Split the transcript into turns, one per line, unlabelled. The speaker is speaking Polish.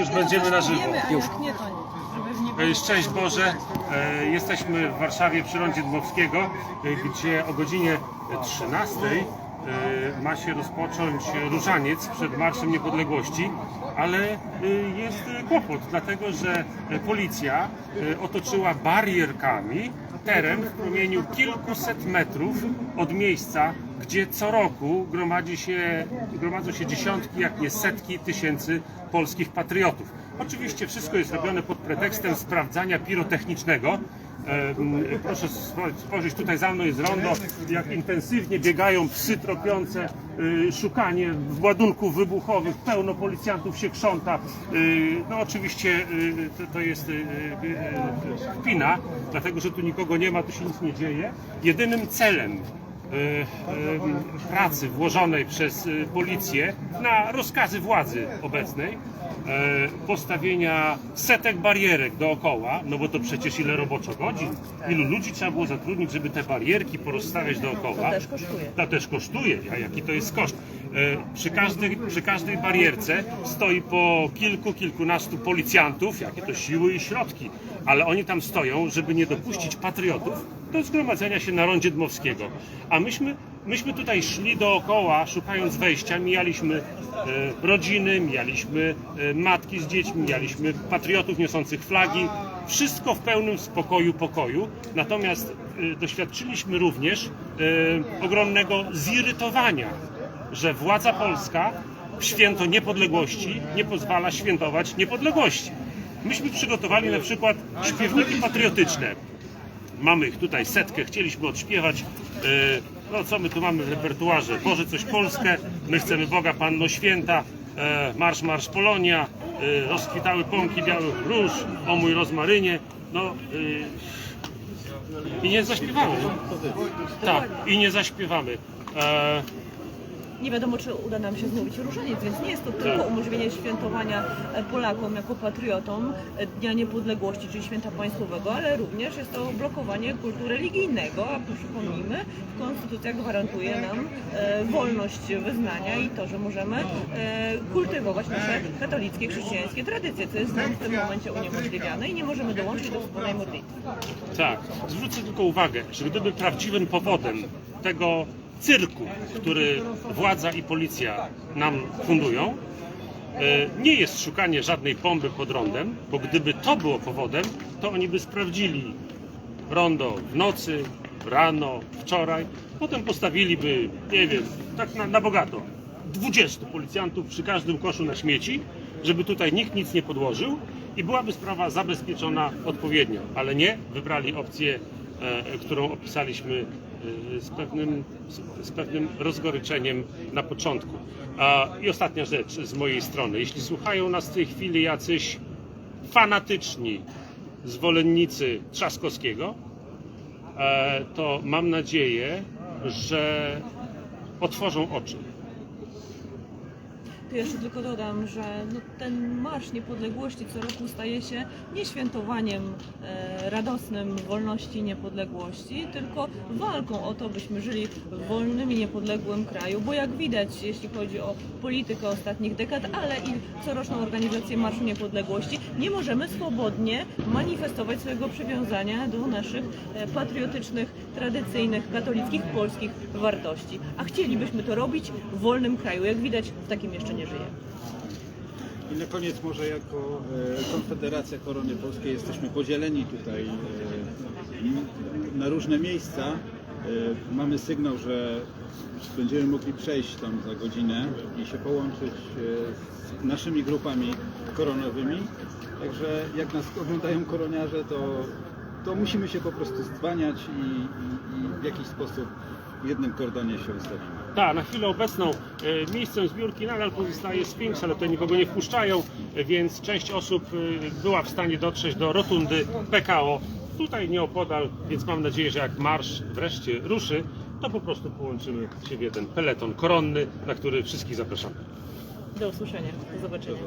Już będziemy na żywo. Już. E, Szczęść Boże. E, Jesteśmy w Warszawie przy Rondzie Dmowskiego, e, gdzie o godzinie 13 e, ma się rozpocząć różaniec przed Marszem Niepodległości, ale jest kłopot, dlatego że policja otoczyła barierkami teren w promieniu kilkuset metrów od miejsca, gdzie co roku gromadzi się, gromadzą się dziesiątki, jak nie setki tysięcy polskich patriotów. Oczywiście wszystko jest robione pod pretekstem sprawdzania pirotechnicznego. Proszę spo- spojrzeć, tutaj za mną jest rondo, jak intensywnie biegają psy tropiące, y, szukanie ładunków wybuchowych, pełno policjantów się krząta. Y, No oczywiście y, to, jest kpina, dlatego że tu nikogo nie ma, tu się nic nie dzieje. Jedynym celem pracy włożonej przez y, policję na rozkazy władzy obecnej e, postawienia setek barierek dookoła, no bo to przecież ile roboczo godzin, ilu ludzi trzeba było zatrudnić, żeby te barierki porozstawiać dookoła.
To też kosztuje.
To też kosztuje, a jaki to jest koszt? E, Przy każdej, przy każdej barierce stoi po kilku, kilkunastu policjantów, jakie to siły i środki, ale oni tam stoją, żeby nie dopuścić patriotów do zgromadzenia się na rondzie Dmowskiego. A myśmy, myśmy tutaj szli dookoła, szukając wejścia, mijaliśmy e, rodziny, mijaliśmy e, matki z dziećmi, mijaliśmy patriotów niosących flagi. Wszystko w pełnym spokoju, pokoju. Natomiast e, doświadczyliśmy również ogromnego zirytowania, że władza polska w święto niepodległości nie pozwala świętować niepodległości. Myśmy przygotowali na przykład śpiewniki patriotyczne. Mamy ich tutaj setkę, chcieliśmy odśpiewać. e, No co my tu mamy w repertuarze? Boże coś Polskę, my chcemy Boga Panno Święta, e, Marsz Marsz Polonia, e, rozkwitały pąki białych róż, o mój rozmarynie. No i nie zaśpiewamy. Tak, i nie zaśpiewamy.
Nie wiadomo, czy uda nam się zmówić różaniec, więc nie jest to tylko
Tak.
umożliwienie świętowania e, Polakom jako patriotom e, Dnia Niepodległości, czyli święta państwowego, ale również jest to blokowanie kultu religijnego, a przypomnijmy, Konstytucja gwarantuje nam e, wolność wyznania i to, że możemy kultywować nasze katolickie, chrześcijańskie tradycje, co jest nam w tym momencie uniemożliwiane i nie możemy dołączyć do wspólnej modlitwy.
Tak, zwrócę tylko uwagę, że gdyby prawdziwym powodem tego cyrku, który władza i policja nam fundują, e, nie jest szukanie żadnej bomby pod rondem, bo gdyby to było powodem, to oni by sprawdzili rondo w nocy, rano, wczoraj, potem postawiliby, nie wiem, tak na, na bogato, 20 policjantów przy każdym koszu na śmieci, żeby tutaj nikt nic nie podłożył i byłaby sprawa zabezpieczona odpowiednio, ale nie, wybrali opcję, którą opisaliśmy e, z pewnym, z, pewnym rozgoryczeniem na początku. I ostatnia rzecz z mojej strony. Jeśli słuchają nas w tej chwili jacyś fanatyczni zwolennicy Trzaskowskiego, e, to mam nadzieję, że otworzą oczy.
Tu jeszcze tylko dodam, że no, ten Marsz Niepodległości co roku staje się nie świętowaniem e, radosnym wolności i niepodległości, tylko walką o to, byśmy żyli w wolnym i niepodległym kraju, bo jak widać, jeśli chodzi o politykę ostatnich dekad, ale i coroczną organizację Marszu Niepodległości, nie możemy swobodnie manifestować swojego przywiązania do naszych e, patriotycznych, tradycyjnych, katolickich, polskich wartości. A chcielibyśmy to robić w wolnym kraju. Jak widać, w takim jeszcze nie żyjemy.
I na koniec może jako e, Konfederacja Korony Polskiej jesteśmy podzieleni tutaj e, na różne miejsca. E, Mamy sygnał, że będziemy mogli przejść tam za godzinę i się połączyć z naszymi grupami koronowymi. Także jak nas oglądają koroniarze, to, to musimy się po prostu zdwaniać i, i, i w jakiś sposób w jednym kordonie się ustawimy.
Tak, na chwilę obecną e, miejscem zbiórki nadal pozostaje Sphinx, ale tutaj nikogo nie wpuszczają, e, więc część osób e, była w stanie dotrzeć do rotundy PKO. Tutaj nieopodal, więc mam nadzieję, że jak marsz wreszcie ruszy, to po prostu połączymy się w jeden peleton koronny, na który wszystkich zapraszamy.
Do usłyszenia. Do zobaczenia.